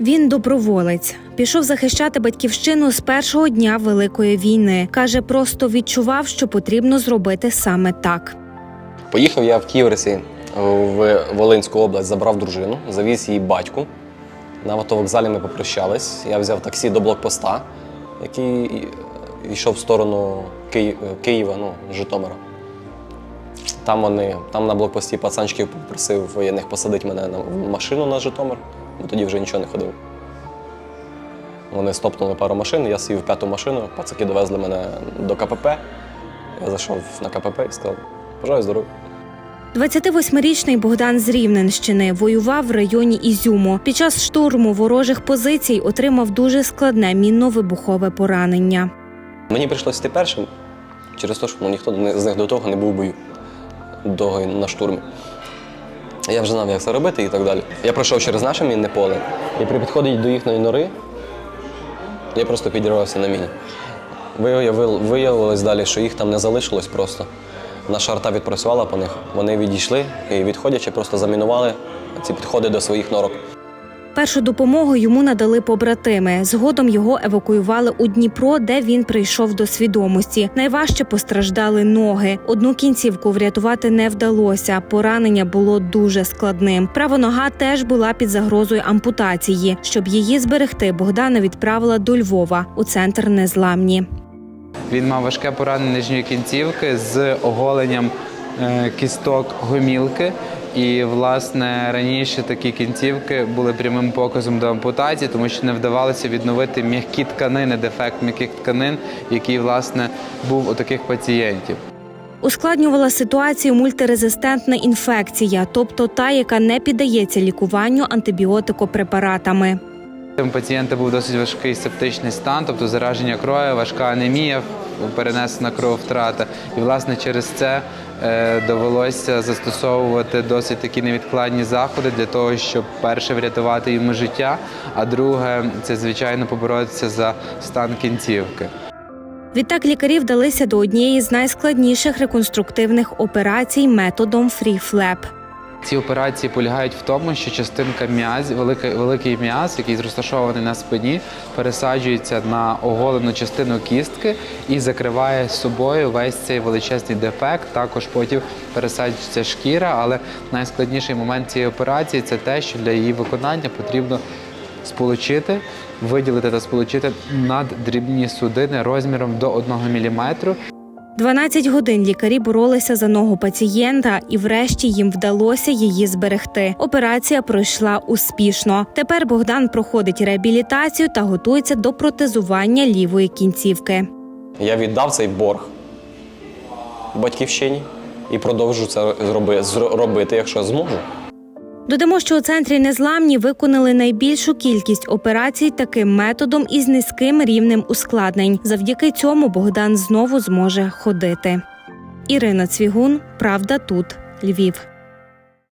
Він доброволець. Пішов захищати батьківщину з першого дня Великої війни. Каже, просто відчував, що потрібно зробити саме так. Поїхав я в Ківерсі в Волинську область, забрав дружину, завіз її батьку. На автовокзалі ми попрощались. Я взяв таксі до блокпоста, який йшов в сторону Ки- Києва, ну, Житомира. Там вони, там на блокпості пацанчиків попросив воєнних посадити мене на машину на Житомир, бо тоді вже нічого не ходив. Вони стопнули пару машин, я сів в п'яту машину, пацаки довезли мене до КПП. Я зайшов на КПП і сказав, бажаю здоров'я. 28-річний Богдан з Рівненщини воював в районі Ізюму. Під час штурму ворожих позицій отримав дуже складне мінно-вибухове поранення. Мені прийшлося йти першим через те, що ну, ніхто з них до того не був бою до, на штурмі. Я вже знав, як це робити і так далі. Я пройшов через наше мінне поле, і при підході до їхньої нори я просто підірвався на міні. Виявилось далі, що їх там не залишилось просто. Наша арта відпрацювала по них. Вони відійшли і відходячи, просто замінували ці підходи до своїх норок. Першу допомогу йому надали побратими. Згодом його евакуювали у Дніпро, де він прийшов до свідомості. Найважче постраждали ноги. Одну кінцівку врятувати не вдалося. Поранення було дуже складним. Права нога теж була під загрозою ампутації. Щоб її зберегти, Богдана відправила до Львова у центр незламні. Він мав важке поранення нижньої кінцівки з оголенням е, кісток гомілки. І, власне, раніше такі кінцівки були прямим показом до ампутації, тому що не вдавалося відновити м'які тканини, дефект м'яких тканин, який, власне, був у таких пацієнтів. Ускладнювала ситуацію мультирезистентна інфекція, тобто та, яка не піддається лікуванню антибіотикопрепаратами. У пацієнта був досить важкий септичний стан, тобто зараження крові, важка анемія, перенесена крововтрата. І, власне, через це довелося застосовувати досить такі невідкладні заходи для того, щоб перше врятувати йому життя, а друге це звичайно поборотися за стан кінцівки. Відтак лікарі вдалися до однієї з найскладніших реконструктивних операцій методом фріфлеп. Ці операції полягають в тому, що частинка м'яз, великий, великий м'яз, який розташований на спині, пересаджується на оголену частину кістки і закриває собою весь цей величезний дефект. Також потім пересаджується шкіра, але найскладніший момент цієї операції це те, що для її виконання потрібно сполучити, виділити та сполучити наддрібні судини розміром до 1 мм. 12 годин лікарі боролися за ногу пацієнта, і врешті їм вдалося її зберегти. Операція пройшла успішно. Тепер Богдан проходить реабілітацію та готується до протезування лівої кінцівки. Я віддав цей борг батьківщині і продовжу це зроби- зро- робити, якщо зможу. Додамо, що у центрі незламні виконали найбільшу кількість операцій таким методом із низьким рівнем ускладнень. Завдяки цьому Богдан знову зможе ходити. Ірина Цвігун, Правда тут, Львів.